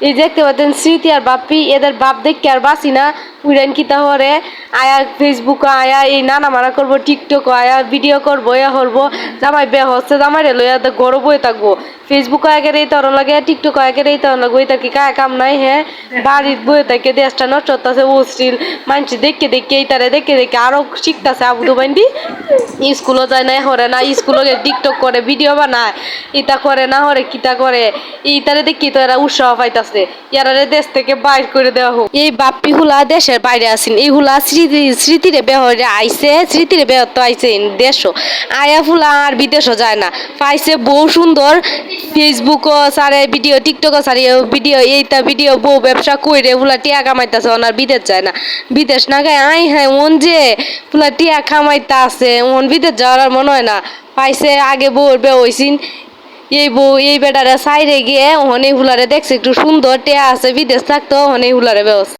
এই দেখতে পাচ্ছেন স্মৃতি আর বাপ্পি এদের বাপ দেখতে আর বাসি না। উইরান কিতা হরে আয়া ফেসবুক আয়া এই নানা মারা করব টিকটক আয়া ভিডিও করব এ করব, জামাই বে হচ্ছে, জামাই রে লইয়া গরব হয়ে থাকব। ফেসবুক আগে এই তরণ লাগে টিকটক আগে এই তরণ লাগে, ওই তার কি কায় কাম নাই হ্যাঁ বাড়ির বয়ে থাকে, দেশটা নষ্ট হচ্ছে অশ্লীল মানুষ দেখে দেখে এই তারে, দেখে দেখে আরও শিখতেছে আবুদু বান্ডি স্কুলও যায় না হরে না, স্কুলও টিকটক করে ভিডিও বানায় ইটা করে না, হরে কিতা করে। ইটারে দেখি তো এরা উৎসাহ পাইতাছে ইয়ারে দেশ থেকে বাইর করে দেওয়া হোক। এই বাপ্পি হুলা দেশের বাইরে আসেন এই হুলা স্মৃতি, স্মৃতিরে বেহরে আইছে, স্মৃতিরে বেহর তো আইছে দেশও। আয়া ফুলা আর বিদেশও যায় না। পাইছে বউ সুন্দর ফেসবুকও সারে, ভিডিও টিকটকও সারে ভিডিও, এইটা ভিডিও, বউ ব্যবসা কইরে ফুলা টিয়া কামাইতাছে, ওনার বিদেশ যায় না। বিদেশ না গায়ে আই হ্যাঁ ওন যে ফুলা টিয়া কামাইতা আছে ওন বিদেশ যাওয়ার আর মনে হয় না। পাইছে আগে বউর বে হইছিন। এই বউ, এই বেটারে সাইরে গিয়ে ওখানে হুলারে দেখছে, একটু সুন্দর টিয়া আছে, বিদেশ থাকতো ওখানে হুলারে ব্যবস্থা